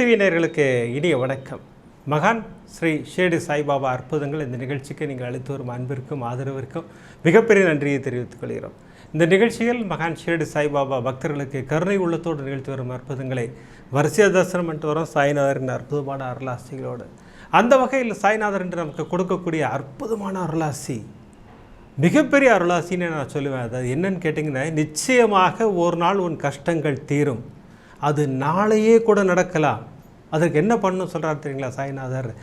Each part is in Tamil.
கோபுரம் டிவி இனிய வணக்கம். மகான் ஸ்ரீ ஷேடு சாய்பாபா அற்புதங்கள் இந்த நிகழ்ச்சிக்கு நீங்கள் அளித்து வரும் அன்பிற்கும் ஆதரவிற்கும் மிகப்பெரிய நன்றியை தெரிவித்துக் கொள்கிறோம். இந்த நிகழ்ச்சியில் மகான் ஷேடு சாய்பாபா பக்தர்களுக்கு கருணை உள்ளத்தோடு நிகழ்த்தி வரும் அற்புதங்களை வரிசைய தரிசனம் பண்ணிட்டு வரோம். சாய்நாதரின் அற்புதமான அருளாசிகளோடு. அந்த வகையில் சாய்நாதர் என்று நமக்கு கொடுக்கக்கூடிய அற்புதமான அருளாசி மிகப்பெரிய அருளாசின்னு நான் சொல்லுவேன். அது என்னன்னு கேட்டிங்கன்னா நிச்சயமாக ஒரு நாள் உன் கஷ்டங்கள் தீரும். அது நாளையே கூட நடக்கலாம். அதற்கு என்ன பண்ணணும் சொல்கிறார் தெரியுங்களா சாய்நாதர்?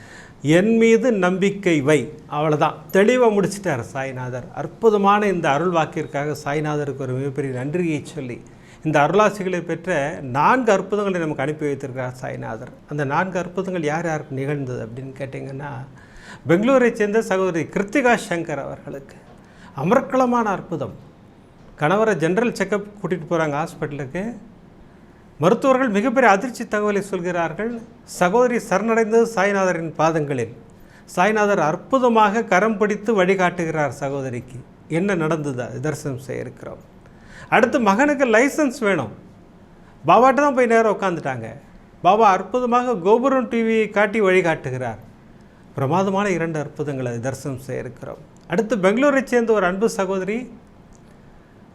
என் மீது நம்பிக்கை வை. அவ்வளோதான் தெளிவாக முடிச்சிட்டார் சாய்நாதர். அற்புதமான இந்த அருள் வாக்கிற்காக சாய்நாதருக்கு ஒரு மிகப்பெரிய நன்றியை சொல்லி இந்த அருளாசிகளை பெற்ற நான்கு அற்புதங்களை நமக்கு அனுப்பி வைத்திருக்கிறார் சாய்நாதர். அந்த நான்கு அற்புதங்கள் யார் யாருக்கு நிகழ்ந்தது அப்படின்னு கேட்டிங்கன்னா பெங்களூரை சேர்ந்த சகோதரி கிருத்திகா சங்கர் அவர்களுக்கு. அமர்க்களமான அற்புதம். கணவரை ஜென்ரல் செக்கப் கூட்டிகிட்டு போகிறாங்க ஹாஸ்பிட்டலுக்கு மருத்துவர்கள் மிகப்பெரிய அதிர்ச்சி தகவலை சொல்கிறார்கள். சகோதரி சரணடைந்தது சாய்நாதரின் பாதங்களில். சாய்நாதர் அற்புதமாக கரம் பிடித்து வழிகாட்டுகிறார் சகோதரிக்கு. என்ன நடந்ததா? தரிசனம் செய்ய இருக்கிறோம். அடுத்து மகனுக்கு லைசன்ஸ் வேணும். பாபாட்ட தான் போய் நேரம் உட்காந்துட்டாங்க பாபா அற்புதமாக கோபுரம் டிவியை காட்டி வழிகாட்டுகிறார். பிரமாதமான இரண்டு அற்புதங்களை தரிசனம் செய்ய இருக்கிறோம். அடுத்து பெங்களூரை சேர்ந்த ஒரு அன்பு சகோதரி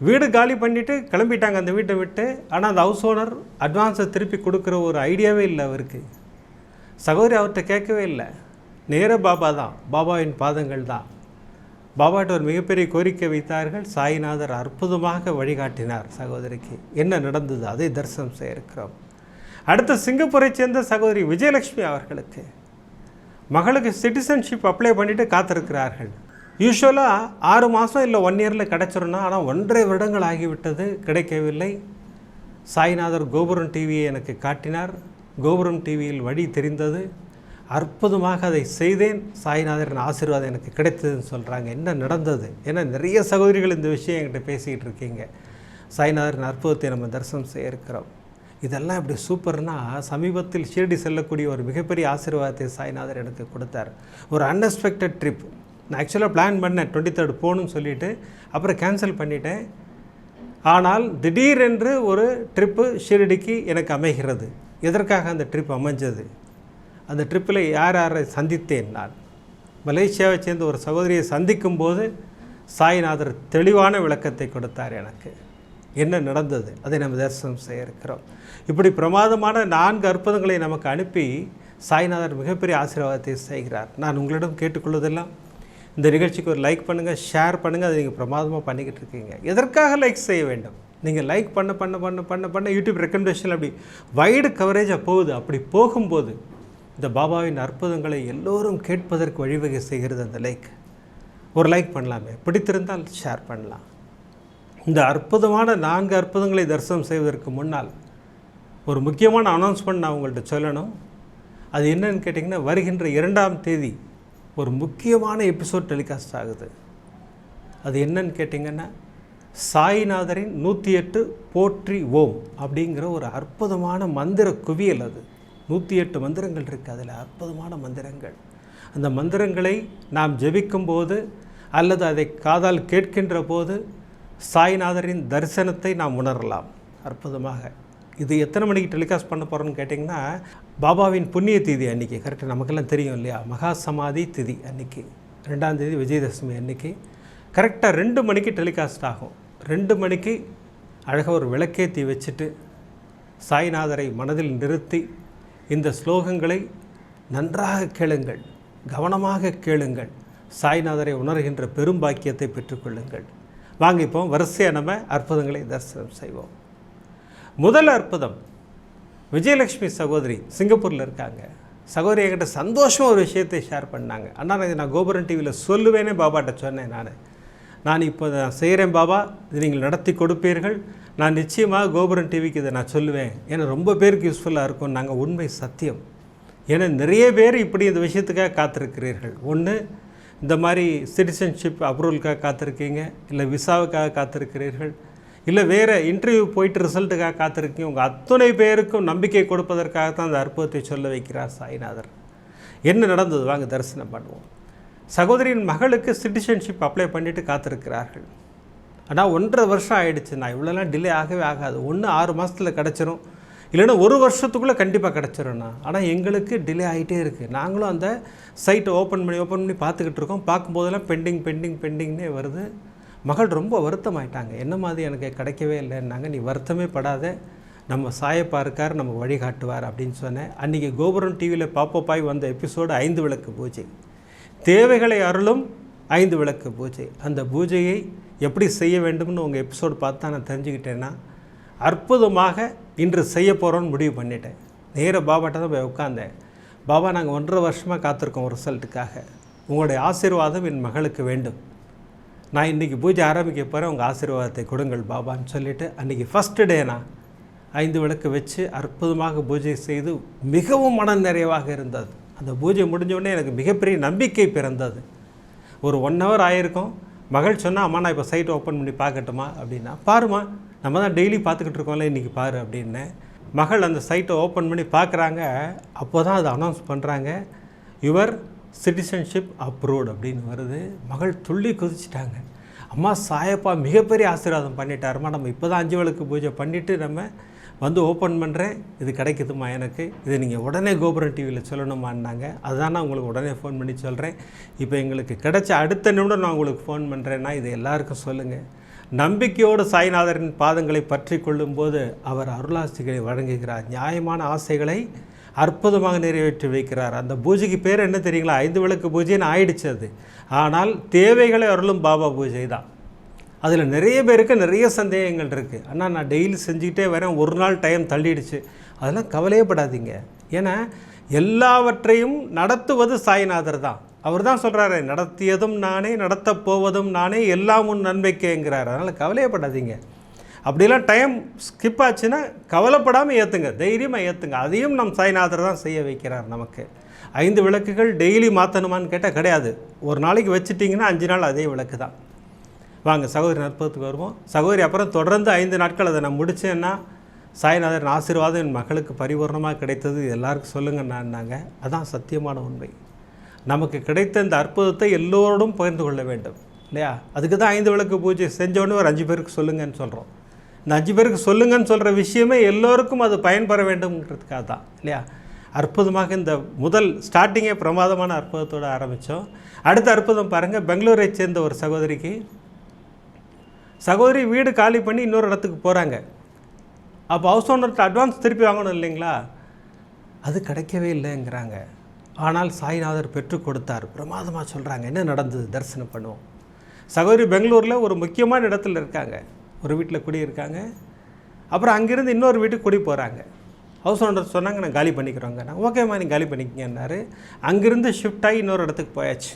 வீடு காலி பண்ணிவிட்டு கிளம்பிட்டாங்க அந்த வீட்டை விட்டு. ஆனால் அந்த ஹவுஸ் ஓனர் அட்வான்ஸை திருப்பி கொடுக்குற ஒரு ஐடியாவே இல்லை அவருக்கு. சகோதரி அவர்கிட்ட கேட்கவே இல்லை. நேர பாபா தான். பாபாவின் பாதங்கள் தான். பாபாட்ட ஒரு மிகப்பெரிய கோரிக்கை வைத்தார்கள். சாய்நாதர் அற்புதமாக வழிகாட்டினார் சகோதரிக்கு. என்ன நடந்தது? அதை தரிசனம் செய்ய இருக்கிறோம் அடுத்து சிங்கப்பூரை சேர்ந்த சகோதரி விஜயலட்சுமி அவர்களுக்கு. மகளுக்கு சிட்டிசன்ஷிப் அப்ளை பண்ணிவிட்டு காத்திருக்கிறார்கள். யூஸ்வலாக ஆறு மாதம் இல்லை ஒன் இயரில் கிடச்சிருன்னா ஆனால் ஒன்றரை வருடங்கள் ஆகிவிட்டது கிடைக்கவில்லை. சாய்நாதர் கோபுரம் டிவியை எனக்கு காட்டினார். கோபுரம் டிவியில் வழி தெரிந்தது. அற்புதமாக அதை செய்தேன். சாய்நாதரின் ஆசீர்வாதம் எனக்கு கிடைத்ததுன்னு சொல்கிறாங்க என்ன நடந்தது? ஏன்னா நிறைய சகோதரிகள் இந்த விஷயம் என்கிட்ட பேசிக்கிட்டு இருக்கீங்க. சாய்நாதரின் அற்புதத்தை நம்ம தரிசனம் செய்ய இருக்கிறோம். இதெல்லாம் இப்படி சூப்பர்னா சமீபத்தில் ஷீரடி செல்லக்கூடிய ஒரு மிகப்பெரிய ஆசீர்வாதத்தை சாய்நாதர் எனக்கு கொடுத்தார். ஒரு அன்எக்ஸ்பெக்டட் ட்ரிப் நான் ஆக்சுவலாக பிளான் பண்ணேன். டுவெண்ட்டி தேர்ட் போகணும்னு சொல்லிவிட்டு அப்புறம் கேன்சல் பண்ணிட்டேன். ஆனால் திடீரென்று ஒரு ட்ரிப்பு ஷிரடிக்கு எனக்கு அமைகிறது. எதற்காக அந்த ட்ரிப் அமைஞ்சது? அந்த ட்ரிப்பில் யார் யாரை சந்தித்தேன் நான்? மலேசியாவை சேர்ந்த ஒரு சகோதரியை சந்திக்கும் போது சாய்நாதர் தெளிவான விளக்கத்தை கொடுத்தார் எனக்கு. என்ன நடந்தது? அதை நம்ம தரிசனம் செய்ய இருக்கிறோம். இப்படி பிரமாதமான நான்கு அற்புதங்களை நமக்கு அனுப்பி சாய்நாதர் மிகப்பெரிய ஆசீர்வாதத்தை செய்கிறார். நான் உங்களிடம் கேட்டுக்கொள்வதெல்லாம் இந்த நிகழ்ச்சிக்கு ஒரு லைக் பண்ணுங்கள் ஷேர் பண்ணுங்கள் அதை நீங்கள் பிரமாதமாக பண்ணிக்கிட்டு இருக்கீங்க. எதற்காக லைக் செய்ய வேண்டும்? நீங்கள் லைக் பண்ண பண்ண பண்ண பண்ண பண்ண யூடியூப் ரெக்கமெண்டேஷன் அப்படி வைடு கவரேஜாக போகுது. அப்படி போகும்போது இந்த பாபாவின் அற்புதங்களை எல்லோரும் கேட்பதற்கு வழிவகை செய்கிறது அந்த லைக் ஒரு லைக் பண்ணலாமே. பிடித்திருந்தால் ஷேர் பண்ணலாம். இந்த அற்புதமான நான்கு அற்புதங்களை தரிசனம் செய்வதற்கு முன்னால் ஒரு முக்கியமான அனௌன்ஸ்மெண்ட் நான் உங்கள்கிட்ட சொல்லணும். அது என்னன்னு கேட்டிங்கன்னா வருகின்ற இரண்டாம் தேதி ஒரு முக்கியமான எபிசோட் டெலிகாஸ்ட் ஆகுது. அது என்னன்னு கேட்டிங்கன்னா சாய்நாதரின் நூற்றி எட்டு போற்றி ஓம் அப்படிங்கிற ஒரு அற்புதமான மந்திர குவியல் அது. நூற்றி எட்டு மந்திரங்கள் இருக்குது அதில் அற்புதமான மந்திரங்கள். அந்த மந்திரங்களை நாம் ஜெபிக்கும் போது அல்லது அதை காதால் கேட்கின்ற போது சாய்நாதரின் தரிசனத்தை நாம் உணரலாம். அற்புதமாக. இது எத்தனை மணிக்கு டெலிகாஸ்ட் பண்ண போகிறோன்னு கேட்டிங்கன்னா பாபாவின் புண்ணிய திதி அன்றைக்கி கரெக்டாக நமக்கெல்லாம் தெரியும் இல்லையா? மகா சமாதி திதி அன்றைக்கி ரெண்டாம் தேதி விஜயதசமி அன்றைக்கி கரெக்டாக ரெண்டு மணிக்கு டெலிகாஸ்ட் ஆகும். ரெண்டு மணிக்கு அழகாக ஒரு விளக்கேற்றி வச்சுட்டு சாய்நாதரை மனதில் நிறுத்தி இந்த ஸ்லோகங்களை நன்றாக கேளுங்கள். கவனமாக கேளுங்கள். சாய்நாதரை உணர்கின்ற பெரும் பாக்கியத்தை பெற்றுக்கொள்ளுங்கள். வாங்க இப்போ வரிசையாக நம்ம அற்புதங்களை தரிசனம் செய்வோம். முதல் அற்புதம். விஜயலட்சுமி சகோதரி சிங்கப்பூரில் இருக்காங்க. சகோதரி என்கிட்ட சந்தோஷமாக ஒரு விஷயத்தை ஷேர் பண்ணாங்க. அண்ணா நான் இதை நான் கோபுரம் டிவியில் சொல்லுவேனே பாபாட்ட சொன்னேன் நான். நான் இப்போ நான் செய்கிறேன் பாபா இது நீங்கள் நடத்தி கொடுப்பீர்கள். நான் நிச்சயமாக கோபுரம் டிவிக்கு இதை நான் சொல்லுவேன். ஏன்னா ரொம்ப பேருக்கு யூஸ்ஃபுல்லாக இருக்கும் நாங்கள் உண்மை சத்தியம். ஏன்னா நிறைய பேர் இப்படி இந்த விஷயத்துக்காக காத்திருக்கிறீர்கள். ஒன்று இந்த மாதிரி சிட்டிசன்ஷிப் அப்ரூவலுக்காக காத்திருக்கீங்க. இல்லை விசாவுக்காக காத்திருக்கிறீர்கள். இல்லை வேறு இன்டர்வியூ போயிட்டு ரிசல்ட்டுக்காக காத்திருக்கீங்க? உங்கள் அத்துணை பேருக்கும் நம்பிக்கை கொடுப்பதற்காக தான் அந்த அற்புதத்தை சொல்ல வைக்கிறார் சாய்நாதர். என்ன நடந்தது? வாங்க தரிசனம் பண்ணுவோம். சகோதரியின் மகளுக்கு சிட்டிசன்ஷிப் அப்ளை பண்ணிவிட்டு காத்திருக்கிறார்கள். ஆனால் ஒன்றரை வருஷம் ஆயிடுச்சு. நான் இவ்வளோலாம் டிலே ஆகவே ஆகாது. ஒன்று ஆறு மாதத்தில் கிடச்சிரும். இல்லைன்னா ஒரு வருஷத்துக்குள்ளே கண்டிப்பாக கிடச்சிரும்ண்ணா ஆனால் எங்களுக்கு டிலே ஆகிட்டே இருக்குது நாங்களும் அந்த சைட்டை ஓப்பன் பண்ணி ஓப்பன் பண்ணி பார்த்துக்கிட்டு இருக்கோம். பார்க்கும்போதெல்லாம் பெண்டிங் பெண்டிங் பெண்டிங்னே வருது. மகள் ரொம்ப வருத்தமாயிட்டாங்க. என்ன மாதிரி எனக்கு கிடைக்கவே இல்லைன்னாங்க. நீ வருத்தமே படாத. நம்ம சாயப்பா இருக்கார் நம்ம வழிகாட்டுவார் அப்படின்னு சொன்னேன். அன்றைக்கி கோபுரம் டிவியில் பாப்பப்பாய் வந்த எபிசோடு ஐந்து விளக்கு பூஜை. தேவைகளை அருளும் ஐந்து விளக்கு பூஜை. அந்த பூஜையை எப்படி செய்ய வேண்டும்னு உங்கள் எபிசோடு பார்த்து நான் தெரிஞ்சுக்கிட்டேன்னா அற்புதமாக இன்று செய்ய போகிறோன்னு முடிவு பண்ணிட்டேன். நேர பாபாட்ட தான் போய் உட்காந்தேன் பாபா நாங்கள் ஒன்றரை வருஷமாக காத்திருக்கோம் ரிசல்ட்டுக்காக. உங்களுடைய ஆசீர்வாதம் என் மகளுக்கு வேண்டும். நான் இன்றைக்கி பூஜை ஆரம்பிக்க போகிறேன் உங்கள் ஆசீர்வாதத்தை கொடுங்கள் பாபான்னு சொல்லிவிட்டு அன்றைக்கி ஃபஸ்ட்டு டேனா ஐந்து விளக்கு வச்சு அற்புதமாக பூஜை செய்து மிகவும் மன நிறைவாக இருந்தது. அந்த பூஜை முடிஞ்சோடனே எனக்கு மிகப்பெரிய நம்பிக்கை பிறந்தது. ஒரு ஒன் ஹவர் ஆயிருக்கும். மகள் சொன்னா அம்மா நான் இப்போ சைட் ஓப்பன் பண்ணி பார்க்கட்டுமா? அப்படின்னா பாருமா நம்ம தான் டெய்லி பார்த்துக்கிட்டு இருக்கோம்ல இன்றைக்கி பாரு அப்படின்னு. மகள் அந்த சைட்டை ஓப்பன் பண்ணி பார்க்குறாங்க. அப்போ தான் அதை அனௌன்ஸ் பண்ணுறாங்க யுவர் சிட்டிசன்ஷிப் அப்ரூவ்ட் அப்படின்னு வருது. மகள் துள்ளி குதிச்சிட்டாங்க. அம்மா சாயப்பா மிகப்பெரிய ஆசீர்வாதம் பண்ணிட்டாருமா நம்ம இப்போ தான் அஞ்சு விளக்கு பூஜை பண்ணிவிட்டு நம்ம வந்து ஓப்பன் பண்ணுறேன் இது கிடைக்குதுமா எனக்கு. இதை நீங்கள் உடனே கோபுரம் டிவியில் சொல்லணுமான்னாங்க. அதுதான் நான் உங்களுக்கு உடனே ஃபோன் பண்ணி சொல்கிறேன் இப்போ எங்களுக்கு கிடைச்ச அடுத்த நிமிடம் நான் உங்களுக்கு ஃபோன் பண்ணுறேன்னா இது எல்லாருக்கும் சொல்லுங்கள் நம்பிக்கையோடு சாய்நாதரின் பாதங்களை பற்றி கொள்ளும்போது அவர் அருளாசிகளை வழங்குகிறார். நியாயமான ஆசைகளை அற்புதமாக நிறைவேற்றி வைக்கிறார். அந்த பூஜைக்கு பேர் என்ன தெரியுங்களா? ஐந்து விளக்கு பூஜைன்னு ஆயிடுச்சு அது. ஆனால் தேவைகளை அருளும் பாபா பூஜை தான். அதில் நிறைய பேருக்கு நிறைய சந்தேகங்கள் இருக்குது ஆனால் நான் டெய்லி செஞ்சுக்கிட்டே வரேன். ஒரு நாள் டைம் தள்ளிடுச்சு. அதெல்லாம் கவலையப்படாதீங்க ஏன்னா எல்லாவற்றையும் நடத்துவது சாய்நாதர் தான். அவர் தான் சொல்கிறாரு நடத்தியதும் நானே நடத்தப் போவதும் நானே எல்லாம் உன் நன்மைக்கேங்கிறார். அதனால் கவலையப்படாதீங்க அப்படிலாம் டைம் ஸ்கிப் ஆச்சுன்னா கவலைப்படாமல் ஏற்றுங்க தைரியமாக ஏற்றுங்க அதையும் நம் சாய்நாதர் தான் செய்ய வைக்கிறார் நமக்கு. ஐந்து விளக்குகள் டெய்லி மாற்றணுமான்னு கேட்டால் கிடையாது. ஒரு நாளைக்கு வச்சுட்டிங்கன்னா அஞ்சு நாள் அதே விளக்கு தான். வாங்க சகோதரி நற்பத்துக்கு வருவோம். சகோதரி அப்புறம் தொடர்ந்து ஐந்து நாட்கள் அதை நான் முடித்தேன்னா சாய்நாதன் ஆசீர்வாதம் என் மகளுக்கு பரிபூர்ணமாக கிடைத்தது. எல்லாருக்கும் எல்லாருக்கும் சொல்லுங்கன்னாங்க. அதான் சத்தியமான உண்மை. நமக்கு கிடைத்த இந்த அற்புதத்தை எல்லோரோடும் பகிர்ந்து கொள்ள வேண்டும். இல்லையா? அதுக்கு தான் ஐந்து விளக்கு பூஜை செஞ்சோன்னு ஒரு அஞ்சு பேருக்கு சொல்லுங்கன்னு சொல்கிறோம் இந்த அஞ்சு பேருக்கு சொல்லுங்கன்னு சொல்கிற விஷயமே எல்லோருக்கும் அது பயன்பெற வேண்டும்ங்கிறதுக்காக தான் இல்லையா? அற்புதமாக இந்த முதல் ஸ்டார்டிங்கே பிரமாதமான அற்புதத்தோடு ஆரம்பித்தோம் அடுத்த அற்புதம் பாருங்கள் பெங்களூரை சேர்ந்த ஒரு சகோதரிக்கு. சகோதரி வீடு காலி பண்ணி இன்னொரு இடத்துக்கு போகிறாங்க அப்போ ஹவுஸ் ஓனர்கிட்ட அட்வான்ஸ் திருப்பி வாங்கணும் இல்லைங்களா? அது கிடைக்கவே இல்லைங்கிறாங்க. ஆனால் சாய்நாதர் பெற்றுக் கொடுத்தார். பிரமாதமாக சொல்கிறாங்க என்ன நடந்தது? தரிசனம் பண்ணுவோம். சகோதரி பெங்களூரில் ஒரு முக்கியமான இடத்துல இருக்காங்க. ஒரு வீட்டில் குடியிருக்காங்க அப்புறம் அங்கேருந்து இன்னொரு வீட்டுக்கு குடி போகிறாங்க ஹவுஸ் ஓனர் சொன்னாங்க நான் காலி பண்ணிக்கிறோங்க நான் ஓகேம்மா நீ காலி பண்ணிக்கங்கன்னாரு. அங்கேருந்து ஷிஃப்ட் ஆகி இன்னொரு இடத்துக்கு போயாச்சு.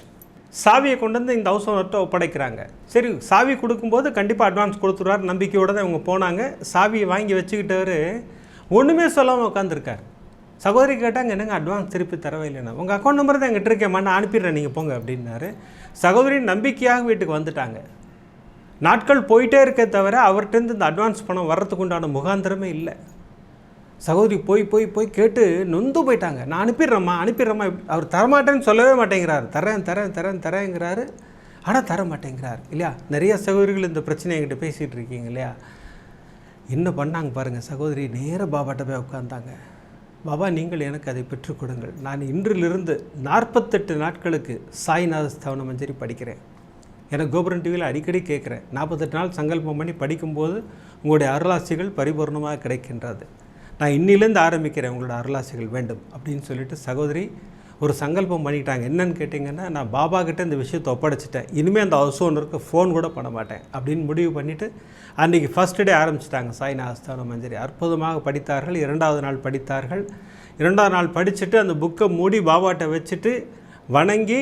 சாவியை கொண்டு வந்து இந்த ஹவுஸ் ஓனர்கிட்ட ஒப்படைக்கிறாங்க. சரி சாவி கொடுக்கும்போது கண்டிப்பாக அட்வான்ஸ் கொடுத்துருவார் நம்பிக்கையோடு தான் இவங்க போனாங்க. சாவியை வாங்கி வச்சுக்கிட்டவர் ஒன்றுமே சொல்லாமல் உட்காந்துருக்கார் சகோதரி கேட்டாங்க என்னங்க அட்வான்ஸ் திருப்பி தரவே இல்லைன்னா உங்கள் அக்கௌண்ட் நம்பர் தான் எங்கிட்ட இருக்கேம்மா. நான் அனுப்பிடுறேன். நீங்கள் போங்க. அப்படின்னாரு. சகோதரி நம்பிக்கையாக வீட்டுக்கு வந்துட்டாங்க. நாட்கள் போயிட்டே இருக்கே தவிர அவர்கிட்டருந்து இந்த அட்வான்ஸ் பணம் வர்றதுக்கு உண்டான முகாந்திரமே இல்லை. சகோதரி போய் போய் போய் கேட்டு நொந்து போயிட்டாங்க. நான் அனுப்பிடுறேம்மா அனுப்பிடுறேம்மா. அவர் தரமாட்டேன்னு சொல்லவே மாட்டேங்கிறார். தரேன் தரேன் தரேன் தரேங்கிறாரு. ஆனால் தர மாட்டேங்கிறார் இல்லையா? நிறைய சகோதரிகள் இந்த பிரச்சனை என்கிட்ட பேசிகிட்டு இருக்கீங்க இல்லையா? என்ன பண்ணாங்க பாருங்கள் சகோதரி. நேராக பாபாட்ட போய் உட்காந்தாங்க பாபா நீங்கள் எனக்கு அதை பெற்றுக் கொடுங்கள். நான் இன்றிலிருந்து நாற்பத்தெட்டு நாட்களுக்கு சாய்நாத ஸ்தவன மஞ்சரி படிக்கிறேன். எனக்கு கோபுரம் டிவியில் அடிக்கடி கேட்குறேன். நாற்பத்தெட்டு நாள் சங்கல்பம் பண்ணி படிக்கும்போது உங்களுடைய அருளாசிகள் பரிபூர்ணமாக கிடைக்கின்றது. நான் இன்னிலேருந்து ஆரம்பிக்கிறேன் உங்களோட அருளாசிகள் வேண்டும் அப்படின்னு சொல்லிட்டு சகோதரி ஒரு சங்கல்பம் பண்ணிட்டாங்க. என்னன்னு கேட்டிங்கன்னா நான் பாபா கிட்டே இந்த விஷயத்தை ஒப்படைச்சிட்டேன். இனிமேல் அந்த ஹவுஸ் ஓனருக்கு ஃபோன் கூட பண்ண மாட்டேன் அப்படின்னு முடிவு பண்ணிவிட்டு அன்றைக்கி ஃபஸ்ட் டே ஆரம்பிச்சிட்டாங்க. சாய்நாஸ்தான மஞ்சரி அற்புதமாக படித்தார்கள். இரண்டாவது நாள் படித்தார்கள். இரண்டாவது நாள் படிச்சுட்டு அந்த புக்கை மூடி பாபாட்ட வச்சுட்டு வணங்கி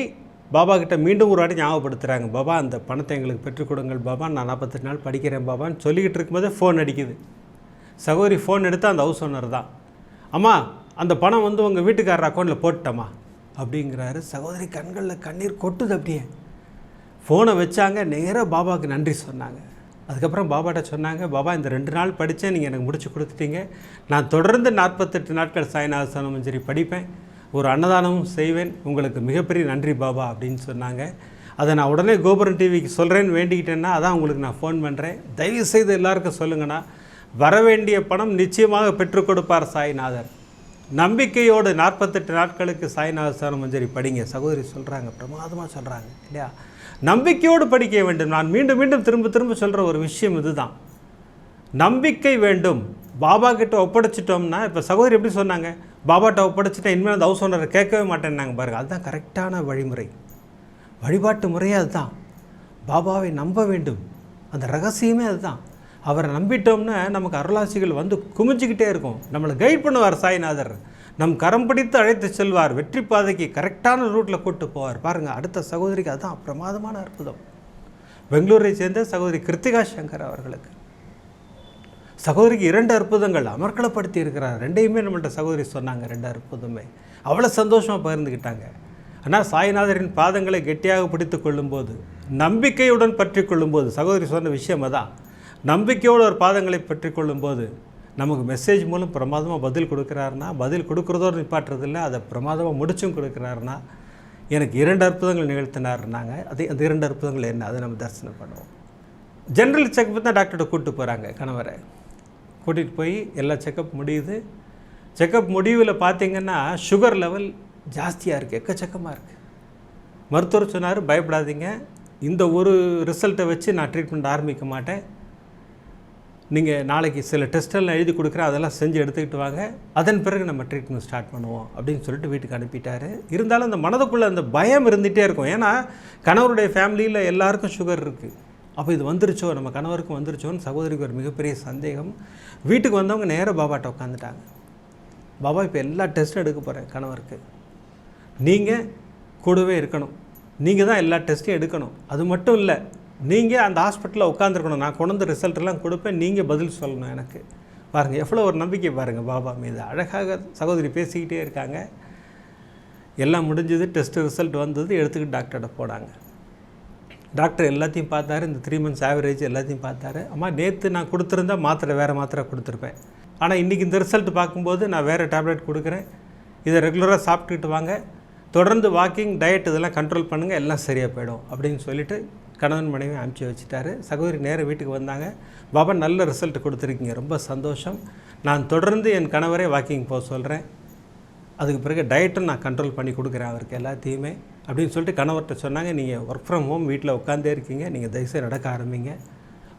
பாபா கிட்ட மீண்டும் ஒரு வாட்டி ஞாபகப்படுத்துகிறாங்க பாபா அந்த பணத்தை எங்களுக்கு பெற்றுக் கொடுங்கள் பாபா நான் நாற்பத்தெட்டு நாள் படிக்கிறேன் பாபான்னு சொல்லிக்கிட்டு இருக்கும்போதே ஃபோன் அடிக்குது. சகோதரி ஃபோன் எடுத்து அந்த ஹவுஸ் ஓனர் தான். அம்மா அந்த பணம் வந்து உங்கள் வீட்டுக்காரர் அக்கௌண்ட்டில் போட்டுட்டம்மா அப்படிங்கிறாரு. சகோதரி கண்களில் கண்ணீர் கொட்டுது அப்படியே. ஃபோனை வச்சாங்க நேராக பாபாவுக்கு நன்றி சொன்னாங்க. அதுக்கப்புறம் பாபாட்ட சொன்னாங்க பாபா இந்த ரெண்டு நாள் படித்தேன் நீங்கள் எனக்கு முடிச்சு கொடுத்துட்டீங்க. நான் தொடர்ந்து நாற்பத்தெட்டு நாட்கள் சாய்நாத மஞ்சரி படிப்பேன். ஒரு அன்னதானமும் செய்வேன். உங்களுக்கு மிகப்பெரிய நன்றி பாபா அப்படின்னு சொன்னாங்க. அதை நான் உடனே கோபுரம் டிவிக்கு சொல்கிறேன்னு வேண்டிக்கிட்டேன்னா அதான் உங்களுக்கு நான் ஃபோன் பண்ணுறேன் தயவு செய்து எல்லாருக்கும் சொல்லுங்கண்ணா. வரவேண்டிய பணம் நிச்சயமாக பெற்றுக் கொடுப்பார் சாய்நாதர். நம்பிக்கையோடு நாற்பத்தெட்டு நாட்களுக்கு சாய்நாத சார மஞ்சரி படிங்க. சகோதரி சொல்கிறாங்க பிரமாதமாக சொல்கிறாங்க இல்லையா? நம்பிக்கையோடு படிக்க வேண்டும். நான் மீண்டும் மீண்டும் திரும்ப திரும்ப சொல்கிற ஒரு விஷயம் இதுதான். நம்பிக்கை வேண்டும். பாபா கிட்ட ஒப்படைச்சிட்டோம்னா இப்போ சகோதரி எப்படி சொன்னாங்க? பாபாட்ட ஒப்படைச்சிட்டா இனிமேல் அந்த ஹவுஸ் ஓனரை கேட்கவே மாட்டேன்னாங்க பாருங்கள் அதுதான் கரெக்டான வழிமுறை. வழிபாட்டு முறையே அதுதான். பாபாவை நம்ப வேண்டும். அந்த ரகசியமே அதுதான். அவரை நம்பிட்டோம்னா நமக்கு அருளாசிகள் வந்து குமிஞ்சிக்கிட்டே இருக்கும். நம்மளை கைட் பண்ணுவார் சாய்நாதர். நம் கரம் பிடித்து அழைத்து செல்வார். வெற்றி பாதைக்கு கரெக்டான ரூட்டில் கூட்டு போவார். பாருங்கள் அடுத்த சகோதரிக்கு அதுதான் பிரமாதமான அற்புதம். பெங்களூரை சேர்ந்த சகோதரி கிருத்திகா சங்கர் அவர்களுக்கு. சகோதரிக்கு இரண்டு அற்புதங்கள் அமர்க்களப்படுத்தி இருக்கிறார். ரெண்டையுமே நம்மள்ட்ட சகோதரி சொன்னாங்க ரெண்டு அற்புதமே. அவ்வளோ சந்தோஷமாக பகிர்ந்துக்கிட்டாங்க ஆனால் சாய்நாதரின் பாதங்களை கெட்டியாக பிடித்து கொள்ளும்போது நம்பிக்கையுடன் பற்றி கொள்ளும்போது சகோதரி சொன்ன விஷயம் அதான். நம்பிக்கையோடு ஒரு பாதங்களை பற்றி கொள்ளும்போது நமக்கு மெசேஜ் மூலம் பிரமாதமாக பதில் கொடுக்குறாருன்னா பதில் கொடுக்குறதோடு நிப்பாட்டுறதில்ல அதை பிரமாதமாக முடிச்சும் கொடுக்குறாருன்னா எனக்கு இரண்டு அற்புதங்கள் நிகழ்த்தினாருனாங்க அது அந்த இரண்டு அற்புதங்கள் என்ன? அதை நம்ம தரிசனம் பண்ணுவோம். ஜென்ரல் செக்அப் தான் டாக்டர்கிட்ட கூப்பிட்டு போகிறாங்க கணவரை. கூட்டிகிட்டு போய் எல்லா செக்கப் முடியுது. செக்கப் முடிவில் பார்த்தீங்கன்னா சுகர் லெவல் ஜாஸ்தியாக இருக்குது எக்கச்சக்கமாக இருக்குது மருத்துவர் சொன்னார் பயப்படாதீங்க. இந்த ஒரு ரிசல்ட்டை வச்சு நான் ட்ரீட்மெண்ட் ஆரம்பிக்க மாட்டேன். நீங்கள் நாளைக்கு சில டெஸ்டெல்லாம் எழுதி கொடுக்குறேன் அதெல்லாம் செஞ்சு எடுத்துக்கிட்டு வாங்க. அதன் பிறகு நம்ம ட்ரீட்மெண்ட் ஸ்டார்ட் பண்ணுவோம் அப்படின்னு சொல்லிட்டு வீட்டுக்கு அனுப்பிட்டாரு. இருந்தாலும் அந்த மனதுக்குள்ளே அந்த பயம் இருந்துகிட்டே இருக்கும். ஏன்னா கணவருடைய ஃபேமிலியில் எல்லாருக்கும் சுகர் இருக்குது அப்போ இது வந்துருச்சோ? நம்ம கணவருக்கும் வந்துருச்சோன்னு சகோதரிக்கு ஒரு மிகப்பெரிய சந்தேகம். வீட்டுக்கு வந்தவங்க நேராக பாபாட்ட உட்காந்துட்டாங்க பாபா இப்போ எல்லா டெஸ்ட்டும் எடுக்க போகிறேன் கணவருக்கு. நீங்கள் கூடவே இருக்கணும். நீங்கள் தான் எல்லா டெஸ்ட்டையும் எடுக்கணும். அது மட்டும் இல்லை நீங்கள் அந்த ஹாஸ்பிட்டலில் உட்காந்துருக்கணும் நான் கொண்டு வந்து ரிசல்ட் எல்லாம் கொடுப்பேன். நீங்கள் பதில் சொல்லணும் எனக்கு. பாருங்கள் எவ்வளோ ஒரு நம்பிக்கை பாருங்கள் பாபா மீது. அழகாக சகோதரி பேசிக்கிட்டே இருக்காங்க. எல்லாம் முடிஞ்சது டெஸ்ட்டு ரிசல்ட் வந்தது எடுத்துக்கிட்டு டாக்டர்கிட்ட போனாங்க. டாக்டர் எல்லாத்தையும் பார்த்தாரு இந்த த்ரீ மந்த்ஸ் ஆவரேஜ் எல்லாத்தையும் பார்த்தாரு. அம்மா நேற்று நான் கொடுத்துருந்தா மாத்திரை வேறு மாத்திரை கொடுத்துருப்பேன். ஆனால் இன்றைக்கி இந்த ரிசல்ட் பார்க்கும்போது நான் வேறு டேப்லெட் கொடுக்குறேன். இதை ரெகுலராக சாப்பிட்டுக்கிட்டு வாங்க. தொடர்ந்து வாக்கிங் டயட் இதெல்லாம் கண்ட்ரோல் பண்ணுங்கள் எல்லாம் சரியாக போயிடும் அப்படின்னு சொல்லிட்டு கணவன் மனைவி அனுப்பிச்சி வச்சுட்டாரு. சகோதரி நேராக வீட்டுக்கு வந்தாங்க. பாபா நல்ல ரிசல்ட் கொடுத்துருக்கீங்க. ரொம்ப சந்தோஷம். நான் தொடர்ந்து என் கணவரே வாக்கிங் போக சொல்கிறேன் அதுக்கு பிறகு டயட்டும் நான் கண்ட்ரோல் பண்ணி கொடுக்குறேன் அவருக்கு எல்லாத்தையுமே அப்படின்னு சொல்லிட்டு கணவர்கிட்ட சொன்னாங்க. நீங்கள் ஒர்க் ஃப்ரம் ஹோம் வீட்டில் உட்காந்தே இருக்கீங்க. நீங்கள் தயவுசெய்து நடக்க ஆரம்பிங்க.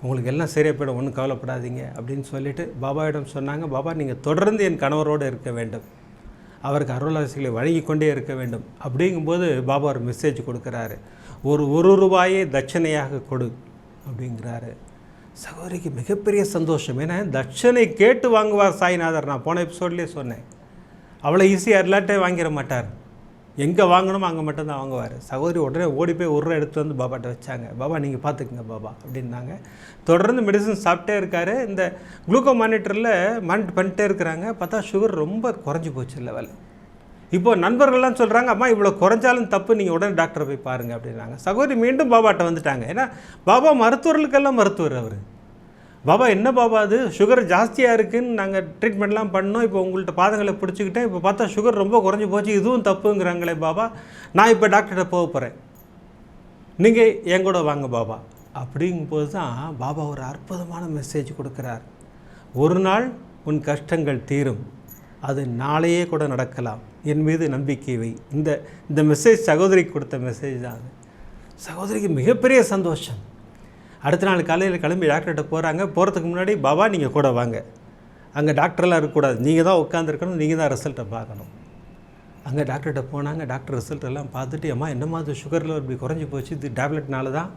உங்களுக்கு எல்லாம் சரியாக போயிடும். ஒன்றும் கவலைப்படாதீங்க அப்படின்னு சொல்லிட்டு பாபாவிடம் சொன்னாங்க. பாபா நீங்கள் தொடர்ந்து என் கணவரோடு இருக்க வேண்டும். அவருக்கு அருளாசிகளை வழங்கி கொண்டே இருக்க வேண்டும். அப்படிங்கும்போது பாபா ஒரு மெசேஜ் கொடுக்குறாரு. ஒரு ஒரு ரூபாயை தட்சணையாக கொடு அப்படிங்கிறாரு. சகோதரிக்கு மிகப்பெரிய சந்தோஷம். ஏன்னா தட்சணை கேட்டு வாங்குவார் சாய்நாதர். நான் போன எபிசோட்லேயே சொன்னேன். அவ்வளோ ஈஸியாக எல்லாட்டையும் வாங்கிட மாட்டார். எங்கே வாங்கணுமோ அங்கே மட்டும்தான் வாங்குவார். சகோதரி உடனே ஓடி போய் ஒரு ரூபா எடுத்து வந்து பாபாட்ட வச்சாங்க. பாபா நீங்கள் பார்த்துக்குங்க பாபா அப்படின்னாங்க. தொடர்ந்து மெடிசன் சாப்பிட்டே இருக்காரு. இந்த குளுக்கோ மானிட்டரில் மானிட்டர் பண்ணிட்டே இருக்கிறாங்க. பார்த்தா சுகர் ரொம்ப குறைஞ்சி போச்சு லெவல் இப்போது நண்பர்கள்லாம் சொல்கிறாங்க அம்மா இவ்வளோ குறைஞ்சாலும் தப்பு. நீங்கள் உடனே டாக்டரை போய் பாருங்கள் அப்படின்னாங்க. சகோதரி மீண்டும் பாபாட்ட வந்துட்டாங்க. ஏன்னா பாபா மருத்துவர்களுக்கெல்லாம் மருத்துவர் அவர். பாபா என்ன பாபா அது? சுகர் ஜாஸ்தியாக இருக்குன்னு நாங்கள் ட்ரீட்மெண்ட்லாம் பண்ணோம். இப்போ உங்கள்கிட்ட பாதங்களை பிடிச்சிக்கிட்டேன். இப்போ பார்த்தா சுகர் ரொம்ப குறைஞ்சி போச்சு. இதுவும் தப்புங்கிறாங்களே பாபா. நான் இப்போ டாக்டர்கிட்ட போக போகிறேன் நீங்கள் என் கூட வாங்க பாபா. அப்படிங்கும்போது தான் பாபா ஒரு அற்புதமான மெசேஜ் கொடுக்குறார். ஒரு நாள் உன் கஷ்டங்கள் தீரும். அது நாளையே கூட நடக்கலாம். என் மீது நம்பிக்கை வை. இந்த இந்த மெசேஜ் சகோதரிக்கு கொடுத்த மெசேஜ் தான் அது. சகோதரிக்கு மிகப்பெரிய சந்தோஷம். அடுத்த நாள் காலையில் கிளம்பி டாக்டர்கிட்ட போகிறாங்க போகிறதுக்கு முன்னாடி பாபா நீங்கள் கூட வாங்க. அங்கே டாக்டர்லாம் இருக்கக்கூடாது நீங்கள் தான் உட்காந்துருக்கணும் நீங்கள் தான் ரிசல்ட்டை பார்க்கணும். அங்கே டாக்டர்கிட்ட போனாங்க. டாக்டர் ரிசல்ட் எல்லாம் பார்த்துட்டு அம்மா என்னம்மா அது சுகரில் இப்படி குறைஞ்சி போச்சு? இது டேப்லெட்னால தான்.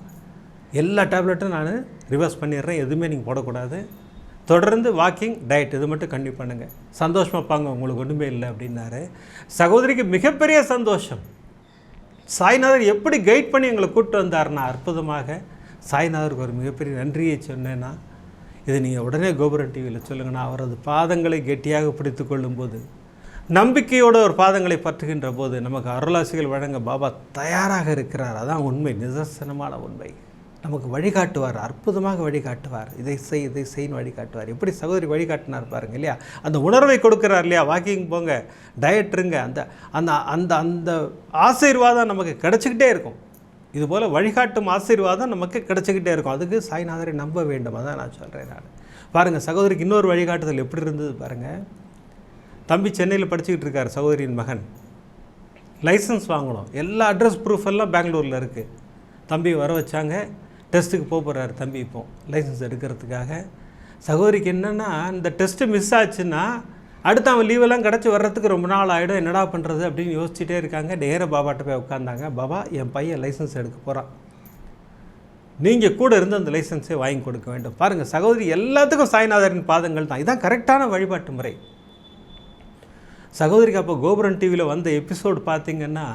எல்லா டேப்லெட்டும் நான் ரிவர்ஸ் பண்ணிடுறேன். எதுவுமே நீங்கள் போடக்கூடாது. தொடர்ந்து வாக்கிங் டயட் இது மட்டும் கண்டிப்பாக பண்ணுங்கள் சந்தோஷமாக பாங்க உங்களுக்கு ஒன்றுமே இல்லை அப்படின்னாரு. சகோதரிக்கு மிகப்பெரிய சந்தோஷம். சாய்நாதர் எப்படி கைட் பண்ணி எங்களை கூப்பிட்டு வந்தார்னா அற்புதமாக சாய்நாதருக்கு ஒரு மிகப்பெரிய நன்றியை சொன்னேன்னா இதை நீங்கள் உடனே கோபுரம் டிவியில் சொல்லுங்கண்ணா அவரது பாதங்களை கெட்டியாக பிடித்து கொள்ளும்போது நம்பிக்கையோடு ஒரு பாதங்களை பற்றுகின்ற போது நமக்கு அருளாசிகள் வழங்க பாபா தயாராக இருக்கிறார். அதான் உண்மை நிதர்சனமான உண்மை. நமக்கு வழிகாட்டுவார் அற்புதமாக வழிகாட்டுவார். இதை செய் இதை செய்ன்னு வழிகாட்டுவார். எப்படி சகோதரி வழிகாட்டினார் பாருங்க இல்லையா? அந்த உணர்வை கொடுக்குறார் இல்லையா? வாக்கிங் போங்க டயட் இருங்க. அந்த அந்த அந்த அந்த ஆசீர்வாதம் நமக்கு கிடச்சிக்கிட்டே இருக்கும். இதுபோல் வழிகாட்டும் ஆசீர்வாதம் நமக்கு கிடச்சிக்கிட்டே இருக்கும். அதுக்கு சாய்நாதரை நம்ப வேண்டும். அதான் நான் சொல்கிறேன் நான். பாருங்கள் சகோதரிக்கு இன்னொரு வழிகாட்டுதல் எப்படி இருந்தது பாருங்கள் தம்பி சென்னையில் படிச்சுக்கிட்டு இருக்கார் சகோதரியின் மகன். லைசன்ஸ் வாங்கணும். எல்லா அட்ரஸ் ப்ரூஃப் எல்லாம் பெங்களூரில் இருக்குது தம்பி வர வச்சாங்க. டெஸ்ட்டுக்கு போக போகிறாரு தம்பி இப்போ லைசன்ஸ் எடுக்கிறதுக்காக. சகோதரிக்கு என்னென்னா இந்த டெஸ்ட்டு மிஸ் ஆச்சுன்னா அடுத்து அவன் லீவெல்லாம் கிடச்சி வர்றதுக்கு ரொம்ப நாள் ஆகிடும் என்னடா பண்ணுறது அப்படின்னு யோசிச்சுட்டே இருக்காங்க. நேர பாபாட்ட போய் உட்காந்தாங்க பாபா என் பையன் லைசன்ஸ் எடுக்க போகிறான் நீங்கள் கூட இருந்து அந்த லைசன்ஸை வாங்கி கொடுக்க வேண்டும். பாருங்கள் சகோதரி எல்லாத்துக்கும் சாய்நாதரின் பாதங்கள் தான். இதான் கரெக்டான வழிபாட்டு முறை. சகோதரிக்கு அப்போ கோபுரன் டிவியில் வந்த எபிசோடு பார்த்தீங்கன்னா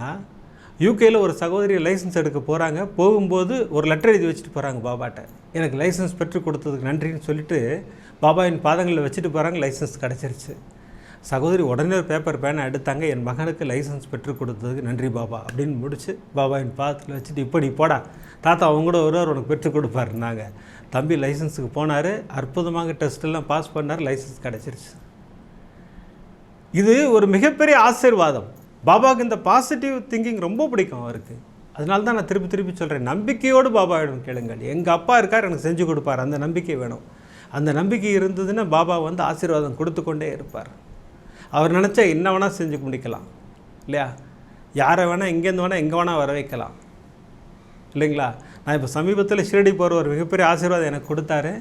யூகேயில் ஒரு சகோதரி லைசன்ஸ் எடுக்க போகிறாங்க போகும்போது ஒரு லெட்டர் எழுதி வச்சுட்டு போகிறாங்க பாபாட்ட. எனக்கு லைசன்ஸ் பெற்று கொடுத்ததுக்கு நன்றின்னு சொல்லிட்டு பாபாவின் பாதங்களில் வச்சுட்டு போகிறாங்க லைசன்ஸ் கிடச்சிருச்சு. சகோதரி உடனே ஒரு பேப்பர் பேனை எடுத்தாங்க என் மகனுக்கு லைசன்ஸ் பெற்றுக் கொடுத்ததுக்கு நன்றி பாபா அப்படின்னு முடிச்சு பாபாவின் பாதத்தில் வச்சுட்டு இப்படி போடா தாத்தா அவங்க கூட ஒருவர் உனக்கு பெற்றுக் கொடுப்பாருனாங்க தம்பி லைசன்ஸுக்கு போனார் அற்புதமாக டெஸ்ட்டெல்லாம் பாஸ் பண்ணார் லைசன்ஸ் கிடச்சிருச்சு. இது ஒரு மிகப்பெரிய ஆசீர்வாதம். பாபாவுக்கு இந்த பாசிட்டிவ் திங்கிங் ரொம்ப பிடிக்கும் அவருக்கு. அதனால தான் நான் திருப்பி திருப்பி சொல்கிறேன் நம்பிக்கையோடு பாபாவிடம் கேளுங்கள். எங்கள் அப்பா இருக்கார் எனக்கு செஞ்சு கொடுப்பார் அந்த நம்பிக்கை வேணும். அந்த நம்பிக்கை இருந்ததுன்னா பாபா வந்து ஆசீர்வாதம் கொடுத்து கொண்டே இருப்பார். அவர் நினச்சா என்ன வேணால் செஞ்சு முடிக்கலாம். இல்லையா? யாரை வேணால் எங்கேருந்து வேணால் எங்கே வேணால் வர வைக்கலாம் இல்லைங்களா? நான் இப்போ சமீபத்தில் ஷிரடி போகிற ஒரு மிகப்பெரிய ஆசீர்வாதம் எனக்கு கொடுத்தாரு.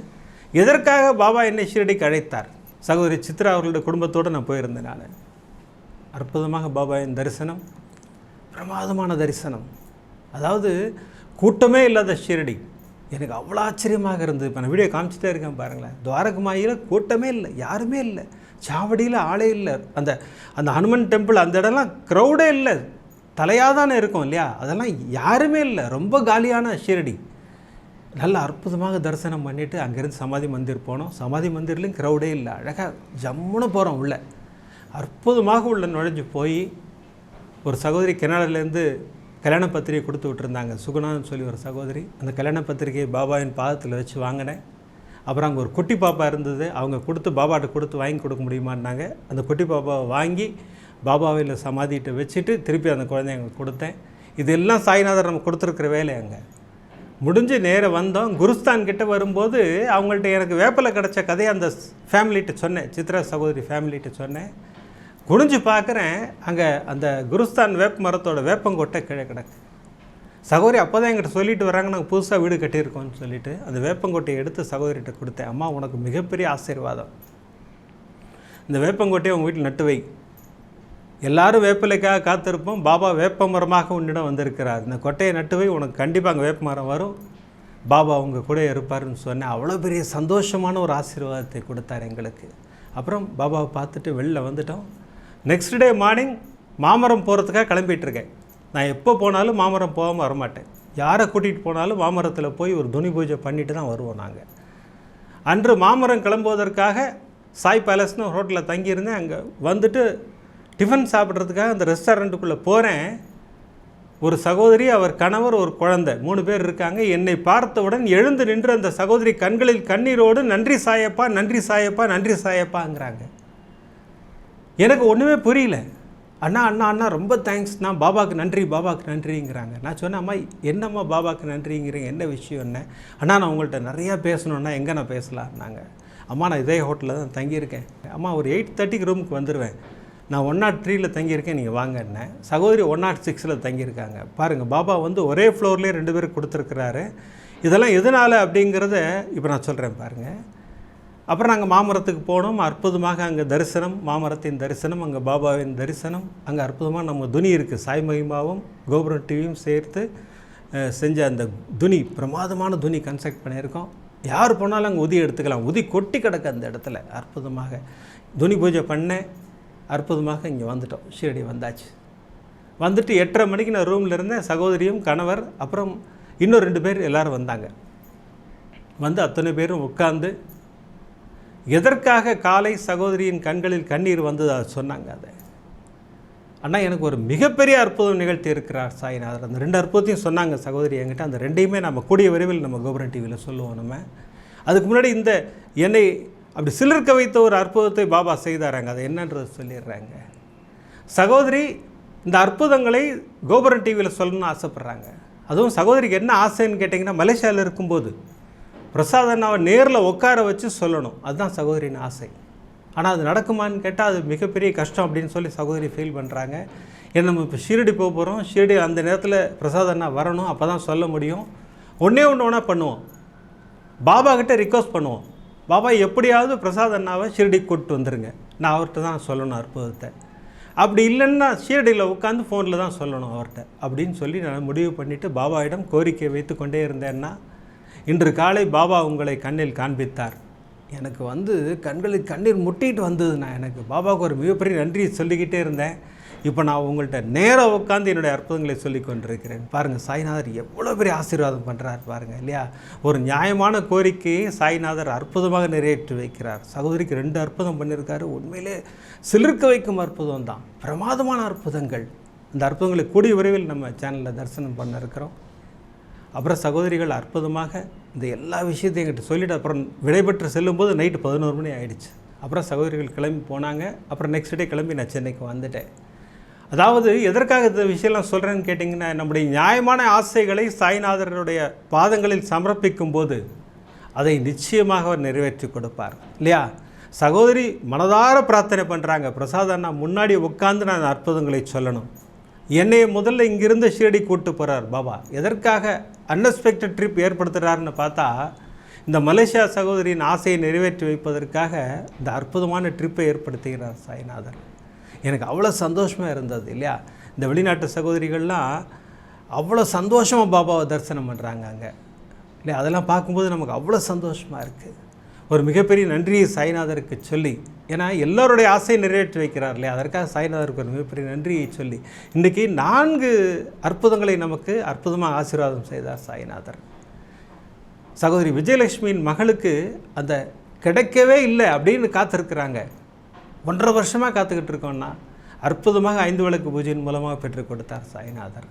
எதற்காக பாபா என்னை ஷிரடிக்கு அழைத்தார்? சகோதரி சித்ரா அவர்களுடைய குடும்பத்தோடு நான் போயிருந்தேன் நான். அற்புதமாக பாபாவின் தரிசனம் பிரமாதமான தரிசனம். அதாவது கூட்டமே இல்லாத ஷிரடி. எனக்கு அவ்வளோ ஆச்சரியமாக இருந்தது. இப்போ நான் வீடியோ காமிச்சிட்டே இருக்கேன் பாருங்களேன். துவாரகுமாயில் கூட்டமே இல்லை யாருமே இல்லை. சாவடியில் ஆளே இல்லை. அந்த அந்த ஹனுமன் டெம்பிள் அந்த இடம்லாம் க்ரௌடே இல்லை. தலையாக தானே இருக்கும் இல்லையா? அதெல்லாம் யாருமே இல்லை. ரொம்ப காலியான ஷிரடி. நல்ல அற்புதமாக தரிசனம் பண்ணிவிட்டு அங்கேருந்து சமாதி மந்திர் போனோம். சமாதி மந்திர்லேயும் க்ரௌடே இல்லை. அழகாக ஜம்முன்னு போகிறோம் உள்ளே. அற்புதமாக உள்ள நுழைஞ்சு போய் ஒரு சகோதரி கனடாலேருந்து கல்யாண பத்திரிகை கொடுத்து விட்டுருந்தாங்க. சுகுணான்னு சொல்லி ஒரு சகோதரி. அந்த கல்யாண பத்திரிகையை பாபாவின் பாதத்தில் வச்சு வாங்கினேன். அப்புறம் அங்கே ஒரு குட்டி பாப்பா இருந்தது. அவங்க கொடுத்து பாபாட்ட கொடுத்து வாங்கி கொடுக்க முடியுமான்னாங்க. அந்த குட்டி பாப்பாவை வாங்கி பாபாவில் சமாதிட்டு வச்சுட்டு திருப்பி அந்த குழந்தைங்க கொடுத்தேன். இதெல்லாம் சாய்நாதர் நம்ம கொடுத்துருக்குற வேலை அங்கே. முடிஞ்சு நேராக வந்தோம். குருஸ்தான் கிட்ட வரும்போது அவங்கள்ட்ட எனக்கு வேப்பில் கிடச்ச கதையை அந்த ஃபேமிலிகிட்ட சொன்னேன். சித்ரா சகோதரி ஃபேமிலிகிட்ட சொன்னேன். குனிஞ்சு பார்க்குறேன் அங்கே அந்த குருஸ்தான் வேப்ப மரத்தோட வேப்பங்கொட்டை கீழே கிடக்கு. சகோதரி அப்போ தான் எங்கிட்ட சொல்லிட்டு வராங்க நாங்கள் புதுசாக வீடு கட்டியிருக்கோம்னு சொல்லிட்டு. அந்த வேப்பங்கொட்டையை எடுத்து சகோதரிகிட்ட கொடுத்தேன். அம்மா உனக்கு மிகப்பெரிய ஆசீர்வாதம். இந்த வேப்பங்கொட்டையை உங்கள் வீட்டில் நட்டு வை. எல்லாரும் வேப்பிலைக்காக காத்திருப்போம். பாபா வேப்ப மரமாக உன்னிடம் வந்திருக்கிறார். இந்த கொட்டையை நட்டு வை. உனக்கு கண்டிப்பாக அங்கே வேப்ப மரம் வரும். பாபா அவங்க கூட இருப்பாருன்னு சொன்னேன். அவ்வளோ பெரிய சந்தோஷமான ஒரு ஆசீர்வாதத்தை கொடுத்தார் எங்களுக்கு. அப்புறம் பாபாவை பார்த்துட்டு வெளில வந்துட்டோம். நெக்ஸ்ட் டே மார்னிங் மாமரம் போகிறதுக்காக கிளம்பிகிட்ருக்கேன் நான் எப்போ போனாலும் மாமரம் போகாமல் வரமாட்டேன். யாரை கூட்டிகிட்டு போனாலும் மாமரத்தில் போய் ஒரு துணி பூஜை பண்ணிட்டு தான் வருவோம் நாங்கள் அன்று மாமரம் கிளம்புவதற்காக சாய் பேலஸ்னு ஹோட்டலில் தங்கியிருந்தேன். அங்கே வந்துட்டு டிஃபன் சாப்பிட்றதுக்காக அந்த ரெஸ்டாரண்ட்டுக்குள்ளே போகிறேன் ஒரு சகோதரி அவர் கணவர் ஒரு குழந்தை. மூணு பேர் இருக்காங்க. என்னை பார்த்தவுடன் எழுந்து நின்று அந்த சகோதரி கண்களில் கண்ணீரோடு நன்றி சாயப்பா நன்றி சாயப்பா நன்றி சாயப்பாங்கிறாங்க. எனக்கு ஒன்றுமே புரியல. அண்ணா அண்ணா அண்ணா ரொம்ப தேங்க்ஸ் நான் பாபாவுக்கு நன்றி பாபாவுக்கு நன்றிங்கிறாங்க. நான் சொன்னேன் அம்மா என்னம்மா பாபாவுக்கு நன்றிங்கிறீங்க? என்ன விஷயம் என்ன? அண்ணா நான் உங்கள்கிட்ட நிறையா பேசணுன்னா எங்கே நான் பேசலாம்னாங்க அம்மா நான் இதே ஹோட்டலில் தான் தங்கியிருக்கேன். அம்மா ஒரு எயிட் தேர்ட்டிக்கு ரூமுக்கு வந்துடுவேன் நான் ஒன் நாட் த்ரீயில் தங்கியிருக்கேன். நீங்கள் வாங்கன்னேன் சகோதரி ஒன் நாட் சிக்ஸில் தங்கியிருக்காங்க. பாருங்கள் பாபா வந்து ஒரே ஃப்ளோர்லேயே ரெண்டு பேரும் கொடுத்துருக்குறாரு. இதெல்லாம் எதனால் அப்படிங்கிறத இப்போ நான் சொல்கிறேன் பாருங்கள் அப்புறம் நாங்கள் மாமரத்துக்கு போனோம். அற்புதமாக அங்கே தரிசனம் மாமரத்தின் தரிசனம் அங்கே பாபாவின் தரிசனம் அங்கே அற்புதமாக நம்ம துணி இருக்குது சாய் மகிமாவும் கோபுரம் டிவியும் சேர்த்து செஞ்ச அந்த துணி பிரமாதமான துணி கன்ஸ்ட்ரக்ட் பண்ணியிருக்கோம். யார் போனாலும் அங்கே உதி எடுத்துக்கலாம். உதி கொட்டி கிடக்கு அந்த இடத்துல. அற்புதமாக. துணி பூஜை பண்ணேன் அற்புதமாக இங்கே வந்துட்டோம். ஷீரடி வந்தாச்சு. வந்துட்டு எட்டரை மணிக்கு நான் ரூமில் இருந்தேன். சகோதரியும் கணவர் அப்புறம் இன்னும் ரெண்டு பேர் எல்லோரும் வந்தாங்க. வந்து அத்தனை பேரும் உட்காந்து எதற்காக காலை சகோதரியின் கண்களில் கண்ணீர் வந்தது? அதை சொன்னாங்க அதை. அண்ணா எனக்கு ஒரு மிகப்பெரிய அற்புதம் நிகழ்த்தி இருக்கிறார் சாய்நாதர் அந்த ரெண்டு அற்புதத்தையும் சொன்னாங்க சகோதரி என்கிட்ட. அந்த ரெண்டையுமே நம்ம கூடிய விரைவில் நம்ம கோபுரன் டிவியில் சொல்லுவோம் நம்ம. அதுக்கு முன்னாடி இந்த என்னை அப்படி சிலிர்க்க வைத்த ஒரு அற்புதத்தை பாபா செய்தாராங்க. அதை என்னன்றது சொல்லிடுறாங்க. சகோதரி இந்த அற்புதங்களை கோபுரன் டிவியில் சொல்லணும்னு ஆசைப்பட்றாங்க. அதுவும் சகோதரிக்கு என்ன ஆசைன்னு கேட்டிங்கன்னா மலேசியாவில் இருக்கும்போது பிரசாத் அண்ணாவை நேரில் உட்கார வச்சு சொல்லணும். அதுதான் சகோதரின் ஆசை. ஆனால் அது நடக்குமான்னு கேட்டால் அது மிகப்பெரிய கஷ்டம் அப்படின்னு சொல்லி சகோதரி ஃபீல் பண்ணுறாங்க ஏன்னா நம்ம இப்போ ஷீரடி போக போகிறோம் ஷீரடி அந்த நேரத்தில் பிரசாத் அண்ணா வரணும். அப்போ தான் சொல்ல முடியும். ஒன்றே ஒன்று ஒன்றா பண்ணுவோம். பாபா கிட்டே ரிக்வஸ்ட் பண்ணுவோம். பாபா எப்படியாவது பிரசாத் அண்ணாவை ஷீரடிக்கு கூப்பிட்டு வந்துருங்க. நான் அவர்கிட்ட தான் சொல்லணும் அற்புதத்தை. அப்படி இல்லைன்னா ஷீரடியில் உட்காந்து ஃபோனில் தான் சொல்லணும் அவர்கிட்ட அப்படின்னு சொல்லி நான் முடிவு பண்ணிவிட்டு பாபாவிடம் கோரிக்கை வைத்து கொண்டே இருந்தேன்னா இன்று காலை பாபா உங்களை கண்ணில் காண்பித்தார். எனக்கு வந்து கண்களில் கண்ணீர் முட்டிட்டு வந்தது. நான் எனக்கு பாபாவுக்கு ஒரு மிகப்பெரிய நன்றி சொல்லிக்கிட்டே இருந்தேன். இப்போ நான் உங்கள்கிட்ட நேராக உட்காந்து என்னுடைய அற்புதங்களை சொல்லி கொண்டிருக்கிறேன். பாருங்கள் சாய்நாதர் எவ்வளோ பெரிய ஆசீர்வாதம் பண்ணுறார் பாருங்கள் இல்லையா? ஒரு நியாயமான கோரிக்கையை சாய்நாதர் அற்புதமாக நிறைவேற்றி வைக்கிறார். சகோதரிக்கு ரெண்டு அற்புதம் பண்ணியிருக்காரு உண்மையிலே சிலிர்க்க வைக்கும் அற்புதம் தான் பிரமாதமான அற்புதங்கள். இந்த அற்புதங்களை கூடிய விரைவில் நம்ம சேனலில் தரிசனம் பண்ண இருக்கிறோம். அப்புறம் சகோதரிகள் அற்புதமாக இந்த எல்லா விஷயத்தையும் எங்கிட்ட சொல்லிட்டு அப்புறம் விடைபெற்று செல்லும்போது நைட்டு பதினோரு மணி ஆகிடுச்சு அப்புறம் சகோதரிகள் கிளம்பி போனாங்க. அப்புறம் நெக்ஸ்ட் டே கிளம்பி நான் சென்னைக்கு வந்துட்டேன். அதாவது எதற்காக இந்த விஷயம்லாம் சொல்கிறேன்னு கேட்டிங்கன்னா நம்முடைய நியாயமான ஆசைகளை சாய்நாதருடைய பாதங்களில் சமர்ப்பிக்கும் போது அதை நிச்சயமாக அவர் நிறைவேற்றி கொடுப்பார். இல்லையா? சகோதரி மனதார பிரார்த்தனை பண்ணுறாங்க பிரசாத் அண்ணா முன்னாடி உட்காந்து நான் அற்புதங்களை சொல்லணும். என்னை முதல்ல இங்கிருந்து ஷீரடி கூட்டு போகிறார் பாபா. எதற்காக அன்எக்ஸ்பெக்டட் ட்ரிப் ஏற்படுத்துகிறாருன்னு பார்த்தா இந்த மலேசியா சகோதரியின் ஆசையை நிறைவேற்றி வைப்பதற்காக இந்த அற்புதமான ட்ரிப்பை ஏற்படுத்துகிறார் சாய்நாதர். எனக்கு அவ்வளோ சந்தோஷமாக இருந்தது இல்லையா? இந்த வெளிநாட்டு சகோதரிகள்லாம் அவ்வளோ சந்தோஷமாக பாபாவை தரிசனம் பண்ணுறாங்க அங்கே. இல்லையா? அதெல்லாம் பார்க்கும்போது நமக்கு அவ்வளோ சந்தோஷமாக இருக்குது ஒரு மிகப்பெரிய நன்றியை சாய்நாதருக்கு சொல்லி ஏன்னா எல்லோருடைய ஆசையை நிறைவேற்றி வைக்கிறார் இல்லையா? அதற்காக சாய்நாதருக்கு ஒரு மிகப்பெரிய நன்றியை சொல்லி இன்றைக்கி நான்கு அற்புதங்களை நமக்கு அற்புதமாக ஆசீர்வாதம் செய்தார் சாய்நாதர். சகோதரி விஜயலட்சுமியின் மகளுக்கு அந்த கிடைக்கவே இல்லை அப்படின்னு காத்திருக்கிறாங்க. ஒன்றரை வருஷமாக காத்துக்கிட்டு இருக்கோம்னா அற்புதமாக ஐந்து விளக்கு பூஜையின் மூலமாக பெற்றுக் கொடுத்தார் சாய்நாதர்.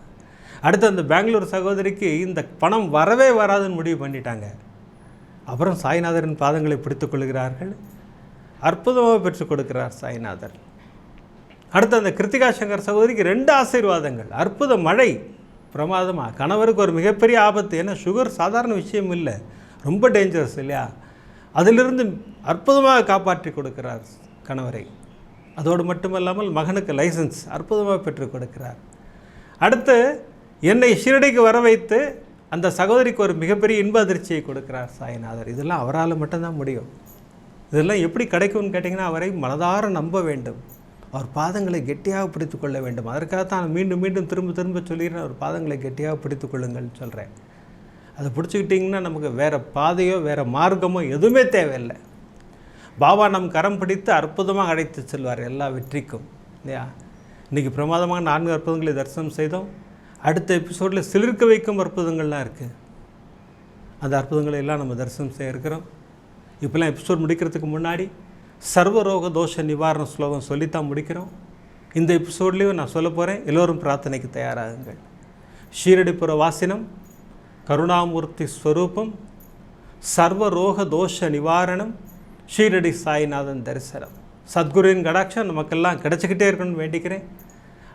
அடுத்து அந்த பெங்களூர் சகோதரிக்கு இந்த பணம் வரவே வராதுன்னு முடிவு பண்ணிட்டாங்க. அப்புறம் சாய்நாதரின் பாதங்களை பிடித்து கொள்கிறார்கள். அற்புதமாக பெற்றுக் கொடுக்கிறார் சாய்நாதர். அடுத்து அந்த கிருத்திகா சங்கர் சகோதரிக்கு ரெண்டு ஆசீர்வாதங்கள். அற்புத மழை. பிரமாதமாக கணவருக்கு ஒரு மிகப்பெரிய ஆபத்து. ஏன்னா சுகர் சாதாரண விஷயம் இல்லை. ரொம்ப டேஞ்சரஸ் இல்லையா? அதிலிருந்து அற்புதமாக காப்பாற்றி கொடுக்கிறார் கணவரை. அதோடு மட்டுமல்லாமல் மகனுக்கு லைசன்ஸ் அற்புதமாக பெற்றுக் கொடுக்கிறார். அடுத்து என்னை ஷீரடிக்கு வர வைத்து அந்த சகோதரிக்கு ஒரு மிகப்பெரிய இன்ப அதிர்ச்சியை கொடுக்கிறார் சாய்நாதர். இதெல்லாம் அவரால் மட்டும்தான் முடியும். இதெல்லாம் எப்படி கிடைக்கும்னு கேட்டிங்கன்னா அவரை மனதார நம்ப வேண்டும். அவர் பாதங்களை கெட்டியாக பிடித்து கொள்ள வேண்டும். அதற்காக தான் மீண்டும் மீண்டும் திரும்ப திரும்ப சொல்லிடுறேன் அவர் பாதங்களை கெட்டியாக பிடித்து கொள்ளுங்கள்னு சொல்கிறேன் அதை பிடிச்சிக்கிட்டிங்கன்னா நமக்கு வேறு பாதையோ வேறு மார்க்கமோ எதுவுமே தேவையில்லை. பாபா நம் கரம் பிடித்து அற்புதமாக அழைத்து செல்வார் எல்லா வெற்றிக்கும். இல்லையா? இன்றைக்கி பிரமாதமாக நான்கு அற்புதங்களை தரிசனம் செய்தோம். அடுத்த எபிசோடில் சிலிர்க்க வைக்கும் அற்புதங்கள்லாம் இருக்குது அந்த அற்புதங்களை எல்லாம் நம்ம தரிசனம் செய்ய இருக்கிறோம். இப்போலாம் எபிசோட் முடிக்கிறதுக்கு முன்னாடி சர்வரோக தோஷ நிவாரண ஸ்லோகம் சொல்லித்தான் முடிக்கிறோம். இந்த எபிசோட்லேயும் நான் சொல்ல போகிறேன் எல்லோரும் பிரார்த்தனைக்கு தயாராகுங்கள். ஷீரடிப்புற வாசினம் கருணாமூர்த்தி ஸ்வரூபம் சர்வரோக தோஷ நிவாரணம் ஷீரடி சாய்நாதன் தரிசனம். சத்குருவின் கடாட்சம் நமக்கெல்லாம் கிடச்சிக்கிட்டே இருக்கணும்னு வேண்டிக்கிறேன்.